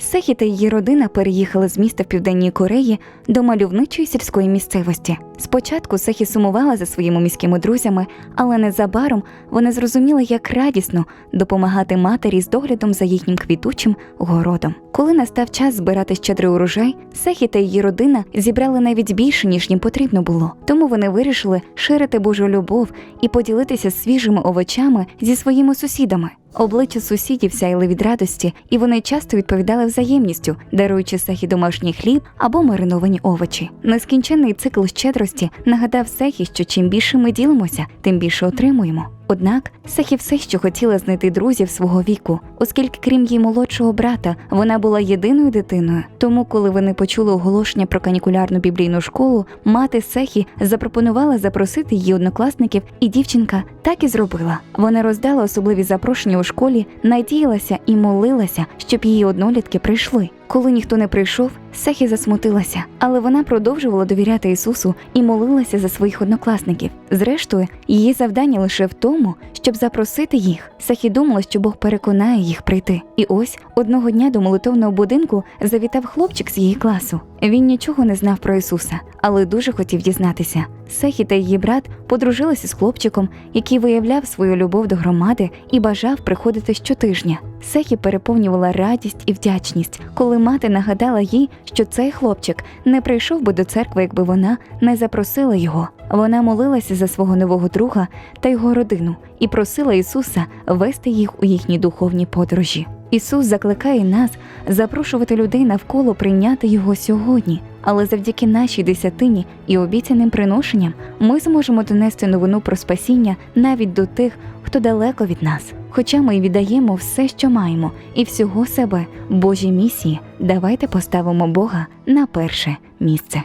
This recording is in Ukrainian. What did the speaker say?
Сехі та її родина переїхали з міста в південній Кореї до мальовничої сільської місцевості. Спочатку Сехі сумувала за своїми міськими друзями, але незабаром вони зрозуміли, як радісно допомагати матері з доглядом за їхнім квітучим городом. Коли настав час збирати щедрий урожай, Сехі та її родина зібрали навіть більше, ніж їм потрібно було. Тому вони вирішили ширити Божу любов і поділитися свіжими овочами зі своїми сусідами. Обличчя сусідів сяяли від радості, і вони часто відповідали взаємністю, даруючи Сехі домашній хліб або мариновані овочі. Нескінченний цикл щедрості нагадав Сехі, що чим більше ми ділимося, тим більше отримуємо. Однак Сехі все ще хотіла знайти друзів свого віку, оскільки, крім її молодшого брата, вона була єдиною дитиною. Тому, коли вони почули оголошення про канікулярну біблійну школу, мати Сехі запропонувала запросити її однокласників, і дівчинка так і зробила. Вона роздала особливі запрошення у школі, надіялася і молилася, щоб її однолітки прийшли. Коли ніхто не прийшов, Сехі засмутилася, але вона продовжувала довіряти Ісусу і молилася за своїх однокласників. Зрештою, її завдання лише в тому, щоб запросити їх. Сехі думала, що Бог переконає їх прийти. І ось одного дня до молитовного будинку завітав хлопчик з її класу. Він нічого не знав про Ісуса, але дуже хотів дізнатися. Сехі та її брат подружилися з хлопчиком, який виявляв свою любов до громади і бажав приходити щотижня. Сехі переповнювала радість і вдячність, коли мати нагадала їй, що цей хлопчик не прийшов би до церкви, якби вона не запросила його. Вона молилася за свого нового друга та його родину і просила Ісуса вести їх у їхні духовні подорожі. Ісус закликає нас запрошувати людей навколо прийняти його сьогодні. Але завдяки нашій десятині і обіцяним приношенням ми зможемо донести новину про спасіння навіть до тих, хто далеко від нас. Хоча ми віддаємо все, що маємо, і всього себе Божій місії, давайте поставимо Бога на перше місце.